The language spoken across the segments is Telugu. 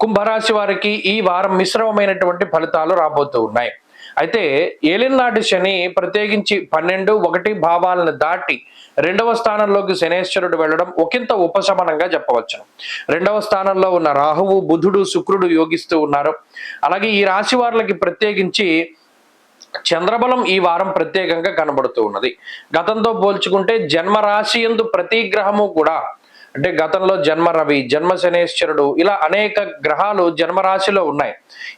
కుంభరాశి వారికి ఈ వారం మిశ్రమమైనటువంటి ఫలితాలు రాబోతూ ఉన్నాయి. అయితే ఏలినాటి శని ప్రత్యేకించి పన్నెండు ఒకటి భావాలను దాటి రెండవ స్థానంలోకి శనేశ్వరుడు వెళ్ళడం ఒకంత ఉపశమనంగా చెప్పవచ్చు రెండవ స్థానంలో ఉన్న రాహువు బుధుడు శుక్రుడు యోగిస్తూ ఉన్నారు. అలాగే ఈ రాశి వారికి ప్రత్యేకించి చంద్రబలం ఈ వారం ప్రత్యేకంగా కనబడుతూ ఉన్నది. గతంతో పోల్చుకుంటే జన్మరాశి ఎందు ప్రతి గ్రహము కూడా అంటే గతంలో జన్మ రవి జన్మ శనేశ్వరుడు ఇలా అనేక గ్రహాలు జన్మరాశిలో ఉన్నాయి.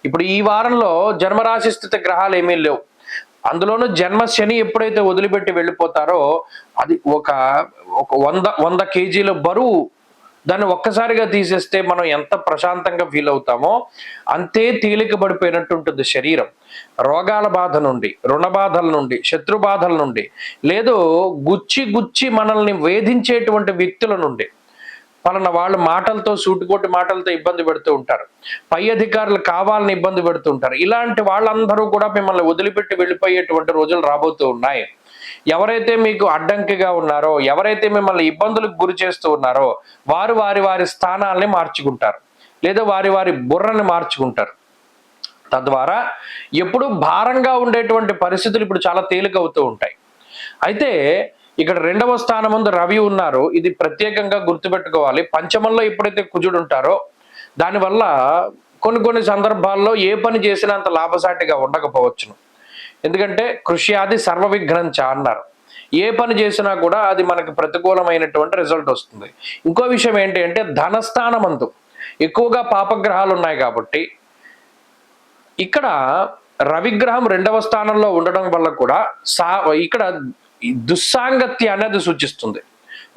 ఇప్పుడు ఈ వారంలో జన్మరాశి స్థితి గ్రహాలు ఏమీ లేవు. అందులోనూ జన్మ శని ఎప్పుడైతే వదిలిపెట్టి వెళ్ళిపోతారో అది ఒక ఒక వంద వంద కేజీల బరువు దాన్ని ఒక్కసారిగా తీసేస్తే మనం ఎంత ప్రశాంతంగా ఫీల్ అవుతామో అంతే తేలిక పడిపోయినట్టు ఉంటుంది శరీరం. రోగాల బాధ నుండి రుణ బాధల నుండి శత్రు బాధల నుండి లేదు గుచ్చి గుచ్చి మనల్ని వేధించేటువంటి వ్యక్తుల నుండి. పలానా వాళ్ళు మాటలతో సూటుకోటి మాటలతో ఇబ్బంది పెడుతూ ఉంటారు. పై అధికారులు కావాలని ఇబ్బంది పెడుతూ ఉంటారు. ఇలాంటి వాళ్ళందరూ కూడా మిమ్మల్ని వదిలిపెట్టి వెళ్ళిపోయేటువంటి రోజులు రాబోతూ ఉన్నాయి. ఎవరైతే మీకు అడ్డంకిగా ఉన్నారో ఎవరైతే మిమ్మల్ని ఇబ్బందులకు గురి చేస్తూ ఉన్నారో వారు వారి వారి స్థానాల్ని మార్చుకుంటారు. లేదా వారి వారి బుర్రని మార్చుకుంటారు. తద్వారా ఎప్పుడు భారంగా ఉండేటువంటి పరిస్థితులు ఇప్పుడు చాలా తేలికవుతూ ఉంటాయి. అయితే ఇక్కడ రెండవ స్థానం ముందు రవి ఉన్నారు. ఇది ప్రత్యేకంగా గుర్తుపెట్టుకోవాలి. పంచమంలో ఎప్పుడైతే కుజుడు ఉంటారో దానివల్ల కొన్ని కొన్ని సందర్భాల్లో ఏ పని చేసినా అంత లాభసాటిగా ఉండకపోవచ్చును. ఎందుకంటే కృషి ఆది సర్వ విఘ్నంచ అన్నారు. ఏ పని చేసినా కూడా అది మనకు ప్రతికూలమైనటువంటి రిజల్ట్ వస్తుంది. ఇంకో విషయం ఏంటి అంటే ధనస్థానమందు ఎక్కువగా పాపగ్రహాలు ఉన్నాయి కాబట్టి ఇక్కడ రవిగ్రహం రెండవ స్థానంలో ఉండడం వల్ల కూడా సా ఇక్కడ ఈ దుస్సాంగత్య అనేది సూచిస్తుంది.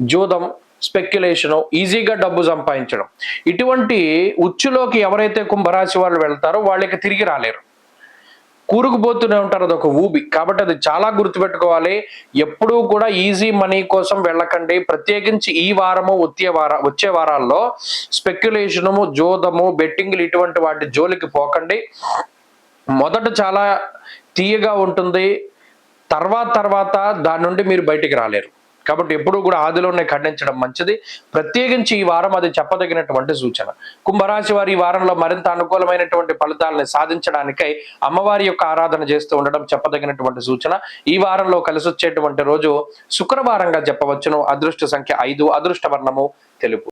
జూదం స్పెక్యులేషను ఈజీగా డబ్బు సంపాదించడం. ఇటువంటి ఉచ్చులోకి ఎవరైతే కుంభరాశి వాళ్ళు వెళ్తారో వాళ్ళకి తిరిగి రాలేరు. కూరుకుపోతూనే ఉంటారు అదొక ఊబి. కాబట్టి అది చాలా గుర్తుపెట్టుకోవాలి. ఎప్పుడూ కూడా ఈజీ మనీ కోసం వెళ్ళకండి. ప్రత్యేకించి ఈ వారము వచ్చే వార వచ్చే వారాల్లో స్పెక్యులేషను జోదము బెట్టింగ్లు ఇటువంటి వాటి జోలికి పోకండి. మొదట చాలా తీయగా ఉంటుంది. తర్వాత తర్వాత దాని నుండి మీరు బయటికి రాలేరు. కాబట్టి ఎప్పుడూ కూడా ఆదిలోనే ఖండించడం మంచిది. ప్రత్యేకించి ఈ వారం అది చెప్పదగినటువంటి సూచన. కుంభరాశి వారి ఈ వారంలో మరింత అనుకూలమైనటువంటి ఫలితాలను సాధించడానికై అమ్మవారి యొక్క ఆరాధన చేస్తూ ఉండడం చెప్పదగినటువంటి సూచన. ఈ వారంలో కలిసి వచ్చేటువంటి రోజు శుక్రవారంగా చెప్పవచ్చును. అదృష్ట సంఖ్య ఐదు అదృష్ట వర్ణము తెలుపు.